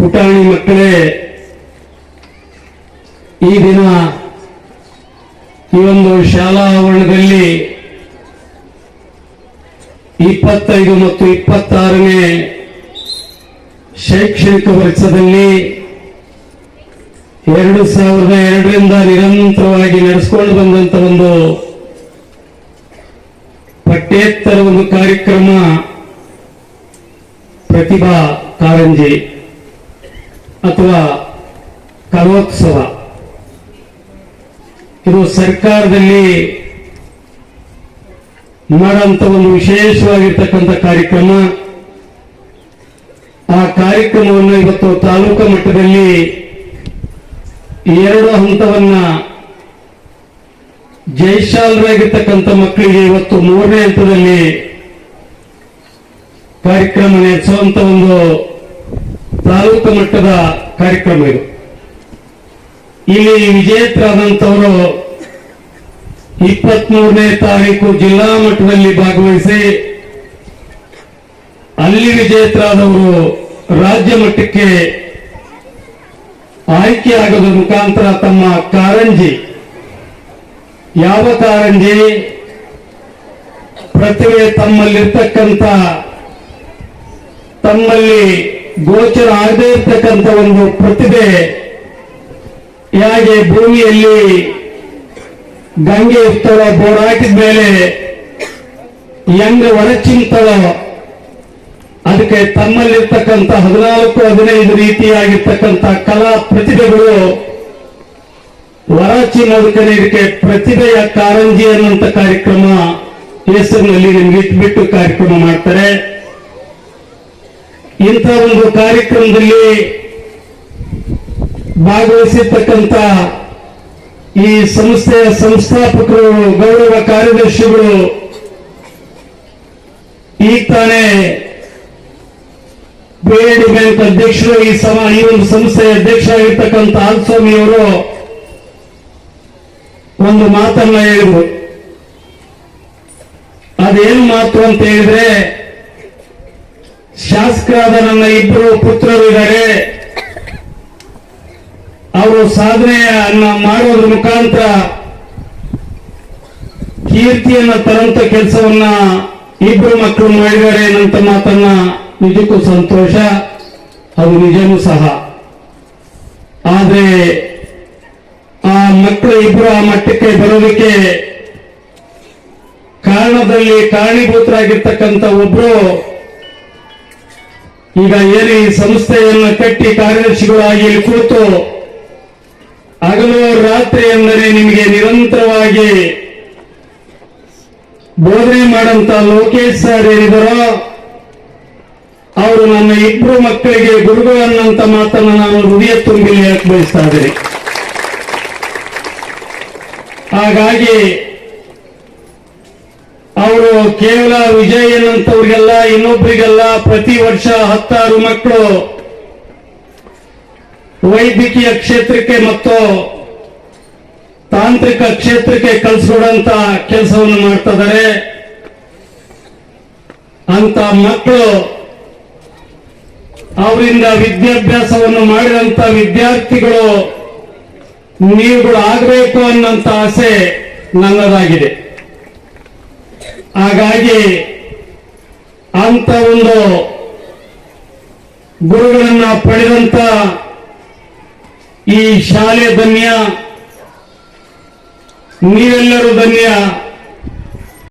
ಪುಟಾಣಿ ಮಕ್ಕಳೇ, ಈ ದಿನ ಈ ಒಂದು ಶಾಲಾ ಆವರಣದಲ್ಲಿ ಇಪ್ಪತ್ತೈದು ಮತ್ತು ಇಪ್ಪತ್ತಾರನೇ ಶೈಕ್ಷಣಿಕ ವರ್ಷದಲ್ಲಿ ಎರಡು ಸಾವಿರದ ಎರಡರಿಂದ ನಿರಂತರವಾಗಿ ನಡೆಸಿಕೊಂಡು ಬಂದಂತ ಒಂದು ಪಠ್ಯೇತರ ಒಂದು ಕಾರ್ಯಕ್ರಮ ಪ್ರತಿಭಾ ಕಾರಂಜಿ. ಅಥವಾ ಕಲೋತ್ಸವ ಇದು ಸರ್ಕಾರದಲ್ಲಿ ಮಾಡುವಂತ ಒಂದು ವಿಶೇಷವಾಗಿರ್ತಕ್ಕಂಥ ಕಾರ್ಯಕ್ರಮ. ಆ ಕಾರ್ಯಕ್ರಮವನ್ನು ಇವತ್ತು ತಾಲೂಕು ಮಟ್ಟದಲ್ಲಿ ಎರಡು ಹಂತವನ್ನ ಜೈಶಾಲರಾಗಿರ್ತಕ್ಕಂಥ ಮಕ್ಕಳಿಗೆ ಇವತ್ತು ಮೂರನೇ ಹಂತದಲ್ಲಿ ಕಾರ್ಯಕ್ರಮ ನಡೆಸುವಂತ ಒಂದು ತಾಲೂಕು ಮಟ್ಟದ ಕಾರ್ಯಕ್ರಮ ಇದು. ಇಲ್ಲಿ ವಿಜೇತರಾದಂಥವರು ಇಪ್ಪತ್ಮೂರನೇ ತಾರೀಕು ಜಿಲ್ಲಾ ಮಟ್ಟದಲ್ಲಿ ಭಾಗವಹಿಸಿ ಅಲ್ಲಿ ವಿಜೇತರಾದವರು ರಾಜ್ಯ ಮಟ್ಟಕ್ಕೆ ಆಯ್ಕೆಯಾಗೋದ್ರ ಮುಖಾಂತರ ತಮ್ಮ ಕಾರಂಜಿ, ಯಾವ ಕಾರಂಜಿ, ಪ್ರತಿಭೆ ತಮ್ಮಲ್ಲಿರ್ತಕ್ಕಂಥ ತಮ್ಮಲ್ಲಿ ಗೋಚರ ಆಗದೇ ಇರ್ತಕ್ಕಂಥ ಒಂದು ಪ್ರತಿಭೆ ಹೇಗೆ ಭೂಮಿಯಲ್ಲಿ ಗಂಗೆ ಇರ್ತಾರೋ ಹಾಕಿದ ಮೇಲೆ ಹೆಂಗ ಹೊರಚಿಂತಾಳೋ ಅದಕ್ಕೆ ತಮ್ಮಲ್ಲಿರ್ತಕ್ಕಂಥ ಹದಿನಾಲ್ಕು, ಹದಿನೈದು ರೀತಿಯಾಗಿರ್ತಕ್ಕಂಥ ಕಲಾ ಪ್ರತಿಭೆಗಳು ಹೊರಚಿನ್ನೋದಕ್ಕೆ ಇದಕ್ಕೆ ಪ್ರತಿಭೆಯ ಕಾರಂಜಿ ಅನ್ನುವಂಥ ಕಾರ್ಯಕ್ರಮ ಹೆಸರಿನಲ್ಲಿ ನಿಮ್ಗೆ ಇಟ್ಬಿಟ್ಟು ಕಾರ್ಯಕ್ರಮ ಮಾಡ್ತಾರೆ. ಇಂಥ ಒಂದು ಕಾರ್ಯಕ್ರಮದಲ್ಲಿ ಭಾಗವಹಿಸಿರ್ತಕ್ಕಂಥ ಈ ಸಂಸ್ಥೆಯ ಸಂಸ್ಥಾಪಕರು, ಗೌರವ ಕಾರ್ಯದರ್ಶಿಗಳು ಈಗ ತಾನೇ ಬೇಡಿ ಬ್ಯಾಂಕ್ ಅಧ್ಯಕ್ಷರು, ಈ ಸಮ, ಈ ಒಂದು ಸಂಸ್ಥೆಯ ಅಧ್ಯಕ್ಷರಾಗಿರ್ತಕ್ಕಂಥ ಆಲ್ಸ್ವಾಮಿಯವರು ಒಂದು ಮಾತನ್ನ ಹೇಳಿದ್ರು. ಅದೇನು ಮಾತು ಅಂತ ಹೇಳಿದ್ರೆ ಶಾಸಕರಾದ ನನ್ನ ಇಬ್ಬರು ಪುತ್ರರು ಇದ್ದಾರೆ ಅವರು ಸಾಧನೆಯನ್ನ ಮಾಡೋದ್ರ ಮುಖಾಂತರ ಕೀರ್ತಿಯನ್ನ ತರಂತ ಕೆಲಸವನ್ನ ಇಬ್ಬರು ಮಕ್ಕಳು ಮಾಡಿದ್ದಾರೆ ಅನ್ನಂತ ಮಾತನ್ನ ನಿಜಕ್ಕೂ ಸಂತೋಷ, ಅದು ನಿಜನೂ ಸಹ. ಆದ್ರೆ ಆ ಮಕ್ಕಳು ಇಬ್ಬರು ಆ ಮಟ್ಟಕ್ಕೆ ಬರೋದಕ್ಕೆ ಕಾರಣದಲ್ಲಿ ಕಾರಣೀಭೂತರಾಗಿರ್ತಕ್ಕಂಥ ಒಬ್ರು ಈಗ ಏನು ಈ ಸಂಸ್ಥೆಯನ್ನ ಕಟ್ಟಿ ಕಾರ್ಯದರ್ಶಿಗಳಾಗಿ ಇಲ್ಲಿ ಕೂತು ಹಗಲು ರಾತ್ರಿ ಎಂದರೆ ನಿಮಗೆ ನಿರಂತರವಾಗಿ ಬೋಧನೆ ಮಾಡಂತ ಲೋಕೇಶ್ ಸರ್ ಏನಿದರೋ ಅವರು ನನ್ನ ಇಬ್ಬರು ಮಕ್ಕಳಿಗೆ ಗುರುಗಳನ್ನಂತ ಮಾತನ್ನು ನಾನು ಹೃದಯ ತುಂಬಿ ಬಯಸ್ತಾ ಇದ್ದೀನಿ. ಹಾಗಾಗಿ ಅವರು ಕೇವಲ ವಿಜಯ್ ಅಂತವ್ರಿಗೆಲ್ಲ ಇನ್ನೊಬ್ರಿಗೆಲ್ಲ ಪ್ರತಿ ವರ್ಷ ಹತ್ತಾರು ಮಕ್ಕಳು ವೈದ್ಯಕೀಯ ಕ್ಷೇತ್ರಕ್ಕೆ ಮತ್ತು ತಾಂತ್ರಿಕ ಕ್ಷೇತ್ರಕ್ಕೆ ಕಳಿಸ್ಕೊಡಂತ ಕೆಲಸವನ್ನು ಮಾಡ್ತಿದ್ದಾರೆ ಅಂತ ಮಕ್ಕಳು ಅವರಿಂದ ವಿದ್ಯಾಭ್ಯಾಸವನ್ನು ಮಾಡಿದಂತ ವಿದ್ಯಾರ್ಥಿಗಳು ನೀವುಗಳು ಆಗಬೇಕು ಅನ್ನೋಂತ ಆಸೆ ನನ್ನದಾಗಿದೆ. ಹಾಗಾಗಿ ಅಂತ ಒಂದು ಗುರುಗಳನ್ನ ಪಡೆದಂತ ಈ ಶಾಲೆ ಧನ್ಯ ನೀವೆಲ್ಲರೂ ಧನ್ಯ.